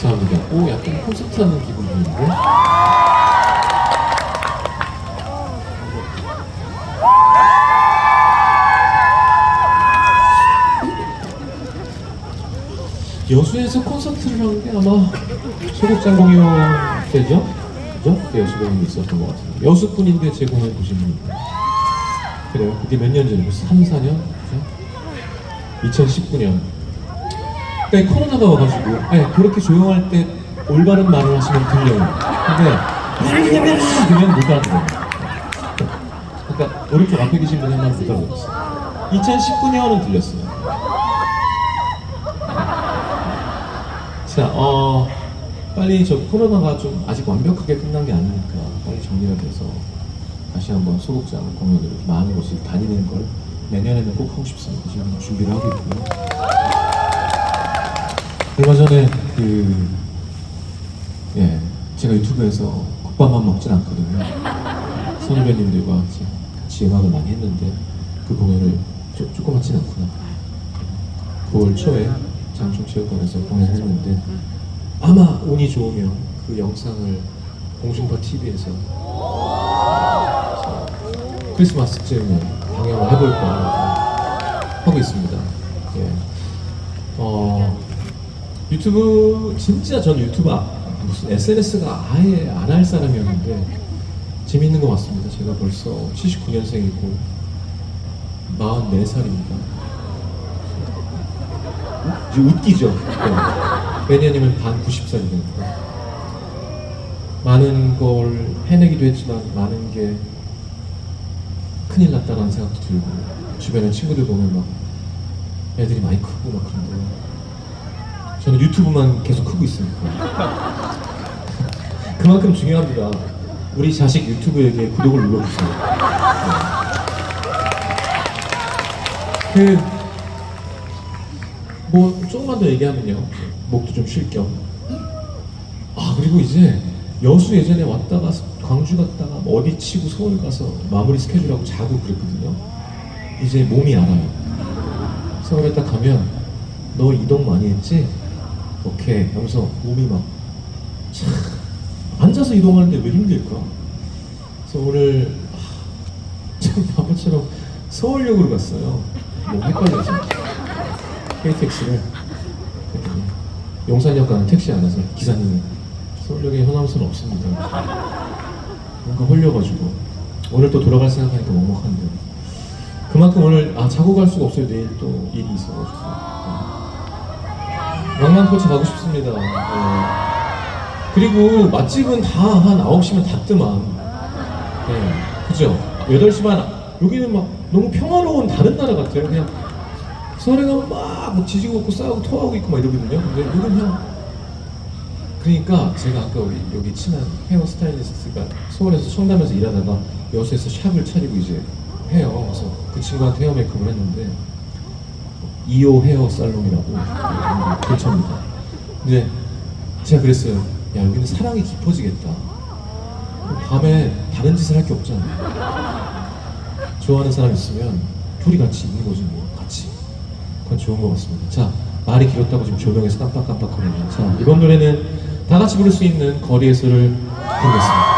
감사합니다. 오, 약간 콘서트 하는 기분인데? 여수에서 콘서트를 한 게 아마 소극장 공연 때죠? 그죠? 네, 여수 공연이 있었던 것 같은데. 여수뿐인데 제 공연 분이 그래요? 그게 몇년 벌써 3, 4년? 그죠? 2019년. 그러니까 코로나가 와가지고 아니, 그렇게 조용할 때 올바른 말을 하시면 들려요. 근데 말하려면 그러면 못 알아들어요. 그러니까 오른쪽 앞에 계신 분이 한번 못 알아들었어요. 2019년은 들렸어요. 자, 어, 빨리 저 코로나가 좀 아직 완벽하게 끝난 게 아니니까 빨리 정리가 돼서 다시 한번 소극장 공연을 이렇게 많은 곳을 다니는 걸 내년에는 꼭 하고 싶습니다. 지금 준비를 하고 있고요. 얼마 전에 그, 예, 제가 유튜브에서 국밥만 먹진 않거든요. 선후배님들과 같이, 같이 음악을 많이 했는데 그 공연을 조, 조그맣진 않구나. 9월 초에 장충체육관에서 공연을 했는데 아마 운이 좋으면 그 영상을 공중파 TV에서 크리스마스쯤에 방영을 해볼까 하고 있습니다. 예. 어, 유튜브 진짜 전 유튜브 아- 무슨 SNS가 아예 안 할 사람이었는데 재밌는 것 같습니다. 제가 벌써 79년생이고 44살입니다. 이제 웃기죠. 네. 매니아님은 반 90살이니까 많은 걸 해내기도 했지만 많은 게 큰일 났다라는 생각도 들고 주변에 친구들 보면 막 애들이 많이 크고 막 그런데 저는 유튜브만 계속 크고 있으니까 그만큼 중요합니다. 우리 자식 유튜브에게 구독을 눌러주세요. 네. 그뭐 조금만 더 얘기하면요 목도 좀 쉴 겸 아 그리고 이제 여수 예전에 왔다가 광주 갔다가 뭐 어디 치고 서울 가서 마무리 스케줄하고 자고 그랬거든요 이제 몸이 알아요 서울에 딱 가면 너 이동 많이 했지? 오케이 하면서 몸이 막 참, 앉아서 이동하는데 왜 힘들까? 그래서 오늘 아, 참 바보처럼 서울역으로 갔어요 너무 헷갈려서 KTX를 용산역 가는 택시 안에서 기사님이 서울역에 현암선 없습니다. 뭔가 홀려가지고 오늘 또 돌아갈 생각하니까 먹먹한데 그만큼 오늘 아 자고 갈 수가 없어요. 내일 또 일이 있어가지고 네. 왕만포차 가고 싶습니다. 네. 그리고 맛집은 다 한 9시면 닫더만 네. 그죠? 8시 반 여기는 막 너무 평화로운 다른 나라 같아요. 그냥 서울에 가면 막뭐 지지고 먹고 싸우고 토하고 있고 막 이러거든요. 근데 여기 그냥 그러니까 제가 아까 우리 여기 친한 헤어 스타일리스트가 서울에서 청담에서 일하다가 여수에서 샵을 차리고 이제 해요. 그래서 그 친구한테 헤어 메이크업을 했는데 2호 헤어 살롱이라고 근처입니다. 근데 제가 그랬어요. 야 여기는 사랑이 깊어지겠다. 밤에 다른 짓을 할 게 없잖아. 좋아하는 사람 있으면 둘이 같이 있는 거지 뭐 같이. 그건 좋은 것 같습니다. 자, 말이 길었다고 지금 조명에서 깜빡깜빡거리네요. 자, 이번 노래는 다 같이 부를 수 있는 거리에서를 부르겠습니다.